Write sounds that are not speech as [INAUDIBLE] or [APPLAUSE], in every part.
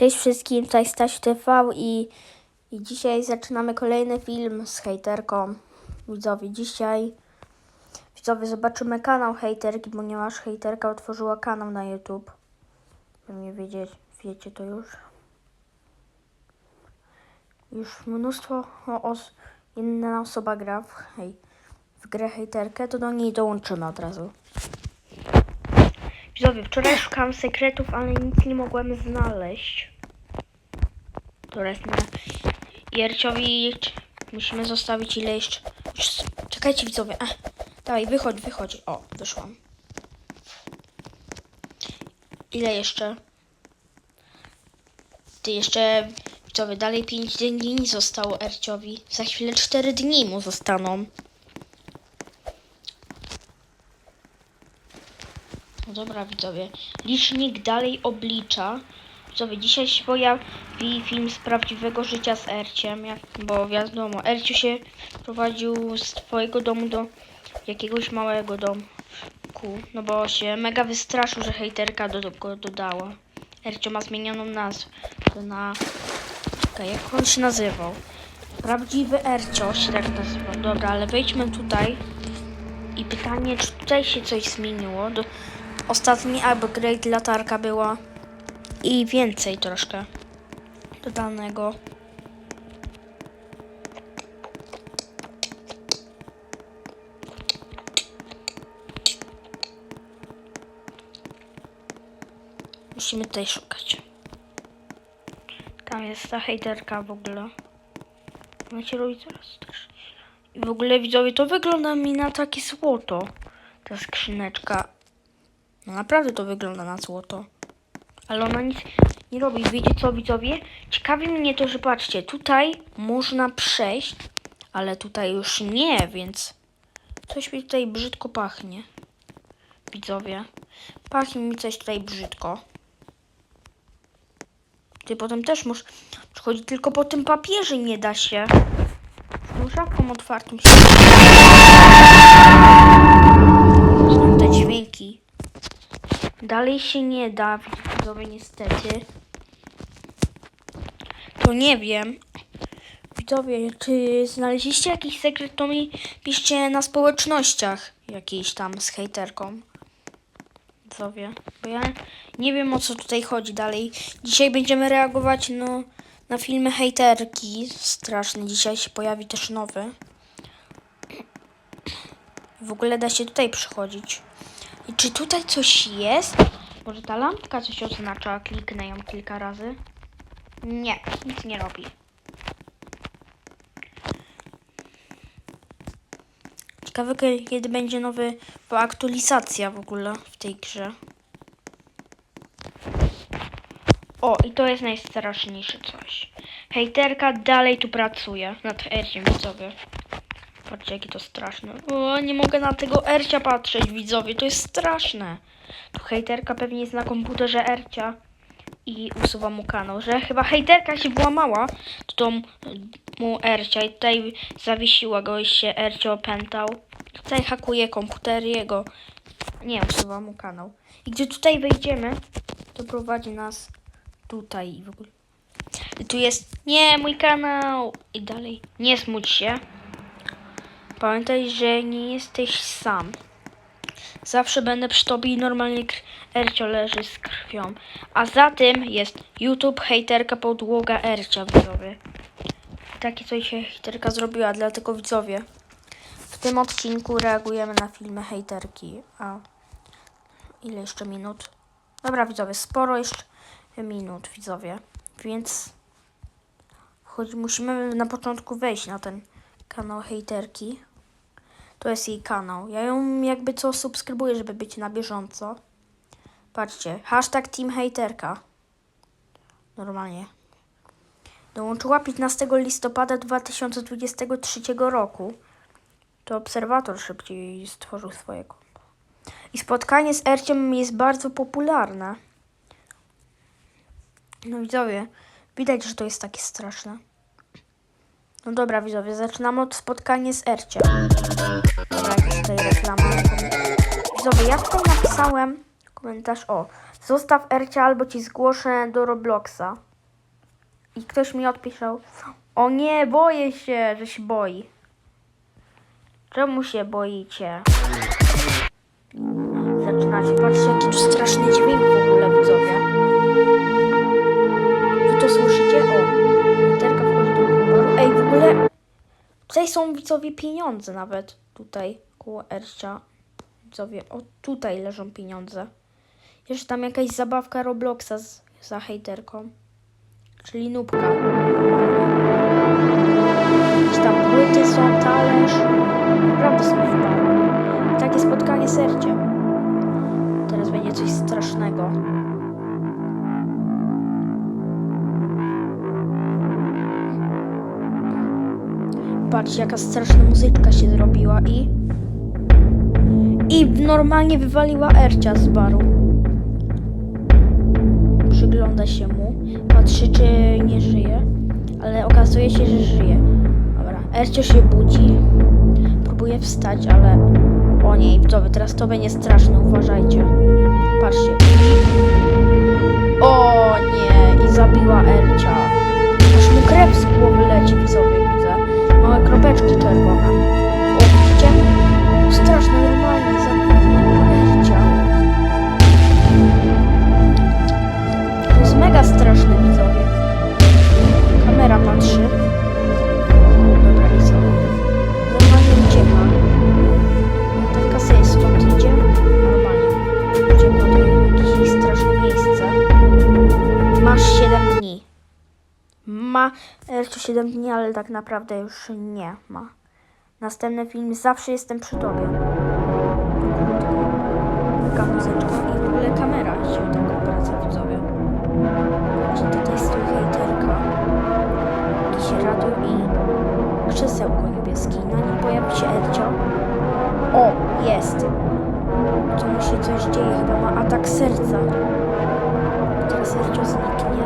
Cześć wszystkim, tutaj Stasiu TV i, i dzisiaj zaczynamy kolejny film z hejterką. Widzowie, dzisiaj widzowie zobaczymy kanał hejterki, ponieważ hejterka otworzyła kanał na YouTube. Pewnie wiecie, wiecie to już. Już mnóstwo os inna osoba gra w, hej, w grę hejterkę, to do niej dołączymy od razu. Widzowie, wczoraj szukałam sekretów, ale nic nie mogłem znaleźć. Teraz na Jerciowi musimy zostawić ile jeszcze. Czekajcie widzowie. A, dawaj, wychodź, wychodź. O, wyszłam. Ile jeszcze? Ty jeszcze, widzowie, dalej 5 dni zostało Erciowi. Za chwilę 4 dni mu zostaną. Dobra, widzowie. Licznik dalej oblicza. Widzowie, dzisiaj się pojawi film z prawdziwego życia z Erciem, jak, bo wiadomo, Erciu się prowadził z twojego domu do jakiegoś małego domku, no bo się mega wystraszył, że hejterka do, go dodała. Ercio ma zmienioną nazwę na... Czekaj, jak on się nazywał? Prawdziwy Ercio się tak nazywał. Dobra, ale wejdźmy tutaj. I pytanie, czy tutaj się coś zmieniło? Do, ostatni upgrade latarka była i więcej troszkę dodanego. Musimy tutaj szukać. Tam jest ta hejterka w ogóle. Macie robić teraz też. I w ogóle widzowie, to wygląda mi na takie złoto. Ta skrzyneczka. No naprawdę to wygląda na złoto. Ale ona nic nie robi. Wiecie co widzowie? Ciekawi mnie to, że patrzcie, tutaj można przejść, ale tutaj już nie, więc coś mi tutaj brzydko pachnie. Widzowie. Pachnie mi coś tutaj brzydko. Ty potem też możesz przychodzić, tylko po tym papierze nie da się. Z tą szafką otwartą się. Znam te dźwięki. Dalej się nie da, widzowie, niestety. To nie wiem. Widzowie, czy znaleźliście jakiś sekret, to mi piszcie na społecznościach jakiejś tam z hejterką. Widzowie, bo ja nie wiem o co tutaj chodzi dalej. Dzisiaj będziemy reagować no, na filmy hejterki. Straszny, dzisiaj się pojawi też nowy. W ogóle da się tutaj przychodzić. I czy tutaj coś jest? Może ta lampka coś oznacza? Kliknę ją kilka razy. Nie, nic nie robi. Ciekawe, kie- kiedy będzie nowy aktualizacja w ogóle w tej grze. O, i to jest najstraszniejsze coś. Hejterka dalej tu pracuje nad Erciem, widzowie. Patrzcie, jakie to straszne. O, nie mogę na tego Ercia patrzeć, widzowie, to jest straszne. Tu hejterka pewnie jest na komputerze Ercia i usuwa mu kanał, że chyba hejterka się włamała do domu mu Ercia i tutaj zawiesiła go i się Ercio opętał. Tutaj hakuje komputer jego. Nie, usuwa mu kanał. I gdy tutaj wejdziemy, to prowadzi nas tutaj i w ogóle. I tu jest, nie, mój kanał! I dalej, nie smuć się. Pamiętaj, że nie jesteś sam. Zawsze będę przy tobie i normalnie Ercio leży z krwią. A za tym jest YouTube hejterka podłoga Ercia, widzowie. Takie coś hejterka zrobiła, dlatego widzowie. W tym odcinku reagujemy na filmy hejterki. A ile jeszcze minut? Dobra, widzowie, sporo jeszcze minut, widzowie. Więc choć musimy na początku wejść na ten kanał hejterki. To jest jej kanał. Ja ją jakby co subskrybuję, żeby być na bieżąco. Patrzcie, hashtag Team Haterka. Normalnie. Dołączyła 15 listopada 2023 roku. To obserwator szybciej stworzył swoje konto. I spotkanie z Erciem jest bardzo popularne. No widzowie, widać, że to jest takie straszne. No dobra widzowie, zaczynamy od spotkania z Erciem. Dobra, tutaj reklama. Widzowie, ja tutaj napisałem komentarz o Zostaw Ercia albo ci zgłoszę do Robloxa. I ktoś mi odpisał, o nie, boję się, że się boi. Czemu się boicie? Zaczynacie, patrzcie jaki tu straszny dźwięk w ogóle widzowie. Wy to słyszycie? O, tutaj są widzowie pieniądze nawet. Tutaj, koło Ercia. Widzowie, o tutaj leżą pieniądze. Jeszcze tam jakaś zabawka Robloxa z, za hejterką. Czyli nubka. Jakieś tam płyty są, talerz. Naprawdę są w baru. Takie spotkanie sercie. Teraz będzie coś strasznego. Patrzcie, jaka straszna muzyczka się zrobiła i... I normalnie wywaliła Ercia z baru. Przygląda się mu, patrzy czy nie żyje, ale okazuje się, że żyje. Dobra, Ercio się budzi, próbuje wstać, ale... O nie, widzowie, teraz to będzie straszne, uważajcie. Patrzcie. O nie, i zabiła Ercia. Aż mu krew z głowy leci, widzowie. Małe kropeczki czerwone. O, widzicie? Straszne, normalnie Ercia. To jest mega straszne, widzowie. Kamera patrzy. Dobra, i co? Normalnie ucieka. Kasa jest stąd idzie. Normalnie. Uciekło to jakieś straszne miejsce. Masz 7 dni. Ma jeszcze 7 dni, ale tak naprawdę już nie ma. Następny film zawsze jestem przy tobie. Taka muzyczka i w ogóle kamera się tak obraca widzowie. Gdzie tutaj stoi hejterka. Jakieś radio i krzesełko niebieskie. Na nim pojawi się Ercio. O, jest. Tu mu się coś dzieje, chyba ma atak serca. Teraz Ercio zniknie.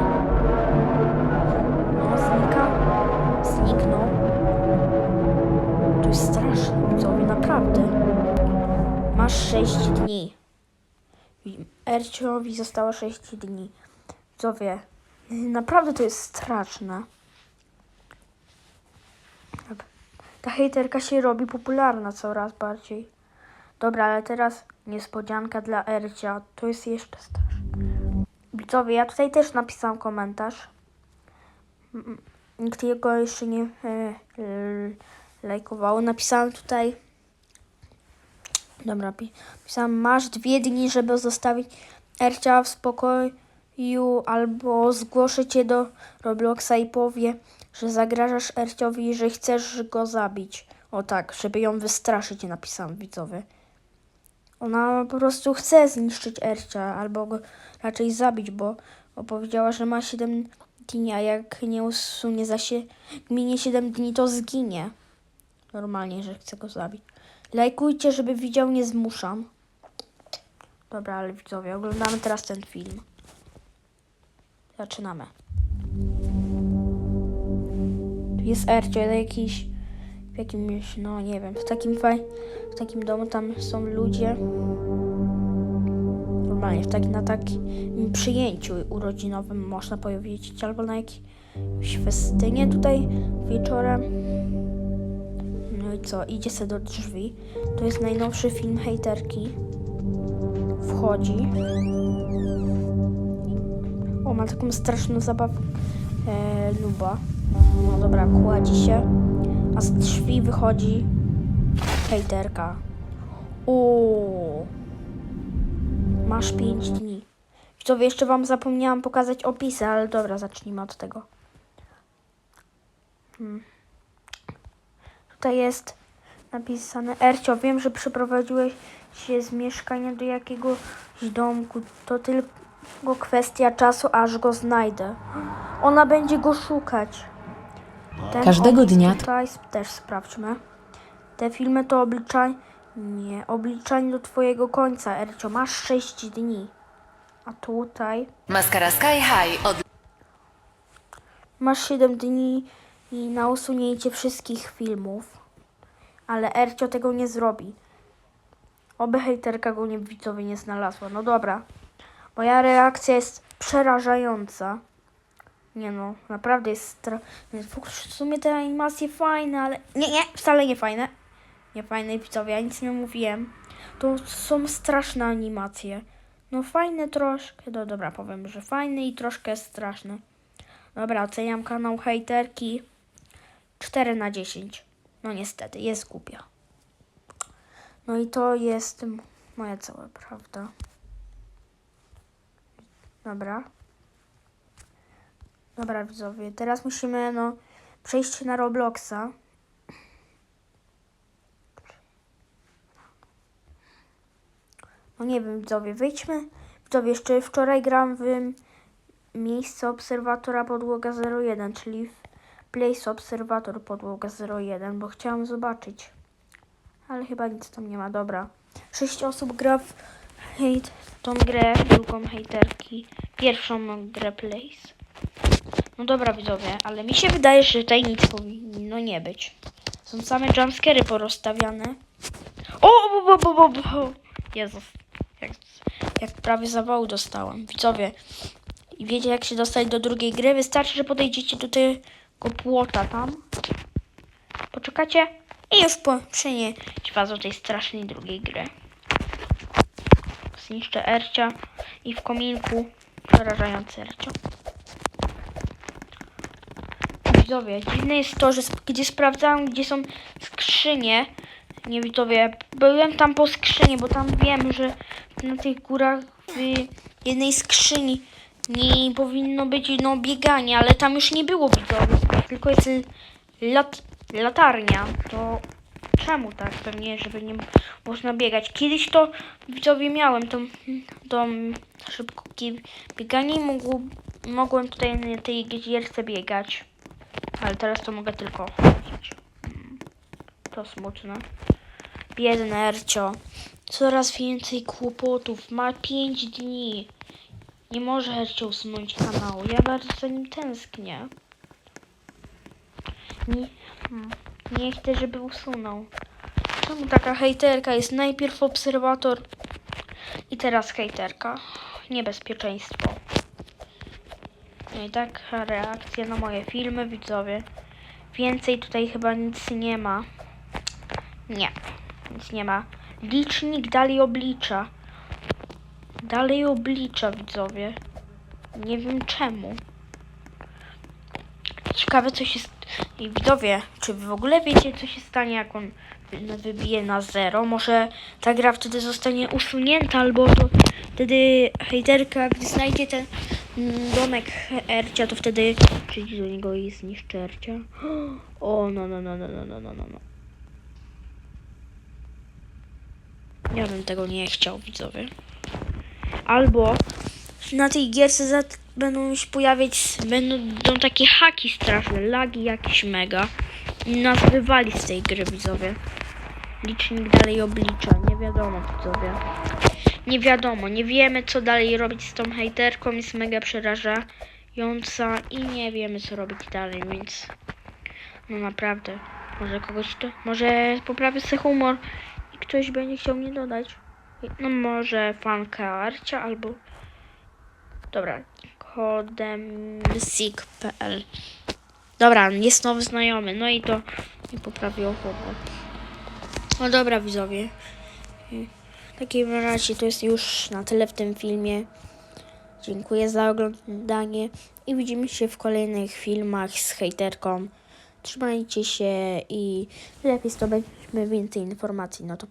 Masz 6 dni. Erciowi zostało 6 dni. Widzowie, naprawdę to jest straszne. Tak. Ta hejterka się robi popularna coraz bardziej. Dobra, ale teraz niespodzianka dla Ercia. To jest jeszcze straszne. Widzowie, ja tutaj też napisałam komentarz. Mm, Nikt jego jeszcze nie e, l- lajkował. Napisałam tutaj. Dobra, pi- pisałam, masz dwie dni, żeby zostawić Ercia w spokoju, albo zgłoszę cię do Robloxa i powie, że zagrażasz Erciowi że chcesz go zabić. O tak, żeby ją wystraszyć, napisałam widzowie. Ona po prostu chce zniszczyć Ercia, albo go raczej zabić, bo, bo powiedziała, że ma 7 dni, a jak nie usunie za się, minie 7 dni, to zginie. Normalnie, że chce go zabić. Lajkujcie, żeby widział, nie zmuszam. Dobra, ale widzowie, oglądamy teraz ten film. Zaczynamy. Tu jest Ercio, jakiś w jakimś, no nie wiem, w takim faj, w takim domu tam są ludzie. Normalnie w taki, na takim przyjęciu urodzinowym można powiedzieć, albo na jakimś festynie tutaj wieczorem. Co, idzie se do drzwi. To jest najnowszy film hejterki. Wchodzi. O, ma taką straszną zabawkę. E, luba. No dobra, kładzi się. A z drzwi wychodzi hejterka. Uuu. Masz 5 dni. Widzowie, jeszcze wam zapomniałam pokazać opisy, ale dobra, zacznijmy od tego. Hmm. Tutaj jest napisane Ercio, wiem, że przeprowadziłeś się z mieszkania do jakiegoś domku. To tylko kwestia czasu, aż go znajdę. Ona będzie go szukać. Ten Każdego dnia- Tutaj też sprawdźmy. Te filmy to obliczanie. Nie, obliczanie do twojego końca, Ercio. Masz 6 dni. A tutaj Maskara Sky High od masz 7 dni i na usunięcie wszystkich filmów. Ale Ercio tego nie zrobi. Oby hejterka go nie widzowie nie znalazła. No dobra. Moja reakcja jest przerażająca. Nie no, naprawdę jest stra... W sumie te animacje fajne, ale... Nie, nie, wcale nie fajne. Nie fajne widzowie, ja nic nie mówiłem. To są straszne animacje. No fajne troszkę, no dobra, powiem, że fajne i troszkę straszne. Dobra, oceniam kanał hejterki 4 na 10. No niestety, jest głupia. No i to jest moja cała prawda. Dobra. Dobra, widzowie, teraz musimy, no, przejść na Robloxa. No nie wiem, widzowie, wyjdźmy. Widzowie, jeszcze wczoraj gram w miejsce obserwatora podłoga 01, czyli place obserwator podłoga 01, bo chciałam zobaczyć. Ale chyba nic tam nie ma, dobra. Sześć osób gra w hejt, tą grę, drugą hejterki, pierwszą grę place. No dobra widzowie, ale mi się wydaje, że tutaj nic powinno nie być. Są same jumpscary porozstawiane. O, bo, bo, bo, bo, bo. Jezus, jak, jak prawie zawału dostałam. Widzowie, i wiecie jak się dostać do drugiej gry? Wystarczy, że podejdziecie do tego płota tam. Poczekacie i już po, przynieść was do tej strasznej drugiej gry. Zniszczę Ercia i w kominku przerażający Ercio. Widzowie, dziwne jest to, że gdzie sprawdzałem, gdzie są skrzynie, nie widzowie, byłem tam po skrzyni, bo tam wiem, że na tych górach w jednej skrzyni nie powinno być no bieganie, ale tam już nie było widzowie, tylko jest lat, latarnia, to czemu tak? Pewnie, żeby nie można biegać. Kiedyś to widzowie miałem tą, tą szybkie bieganie i mogłem tutaj na tej gierce biegać. Ale teraz to mogę tylko chodzić. Mm, To smutne. Biedne Ercio. Coraz więcej kłopotów. Ma 5 dni. Nie może usunąć kanału. Ja bardzo za nim tęsknię. Nie, mm, nie chcę, żeby usunął. Czemu taka hejterka jest najpierw obserwator i teraz hejterka? Niebezpieczeństwo. No i taka reakcja na moje filmy, widzowie. Więcej tutaj chyba nic nie ma. Nie, nic nie ma. Licznik dalej oblicza. Dalej oblicza, widzowie. Nie wiem czemu. Ciekawe, co się... I widzowie, czy w ogóle wiecie, co się stanie, jak on wy- wybije na zero? Może ta gra wtedy zostanie usunięta, albo to wtedy hejterka, gdy znajdzie ten mm, domek Ercia, to wtedy przyjdzie do niego i zniszczy Ercia. [GASPS] O, no, no, no, no, no, no, no, no, no. Ja bym tego nie chciał, widzowie. Albo na tej gierce za, będą się pojawiać, będą takie haki straszne, lagi jakieś mega. Nas wywali z tej gry, widzowie. Licznik dalej oblicza, nie wiadomo, widzowie. Nie wiadomo, nie wiemy co dalej robić z tą hejterką, jest mega przerażająca i nie wiemy co robić dalej, więc no naprawdę, może kogoś to, może poprawię sobie humor i ktoś będzie chciał mnie dodać. No może fanka Arcia albo dobra, kodemsik.pl Dobra, jest nowy znajomy, no i to mi poprawiło humor. No dobra widzowie. W takim razie to jest już na tyle w tym filmie. Dziękuję za oglądanie i widzimy się w kolejnych filmach z hejterką. Trzymajcie się i lepiej zdobędźmy więcej informacji. No to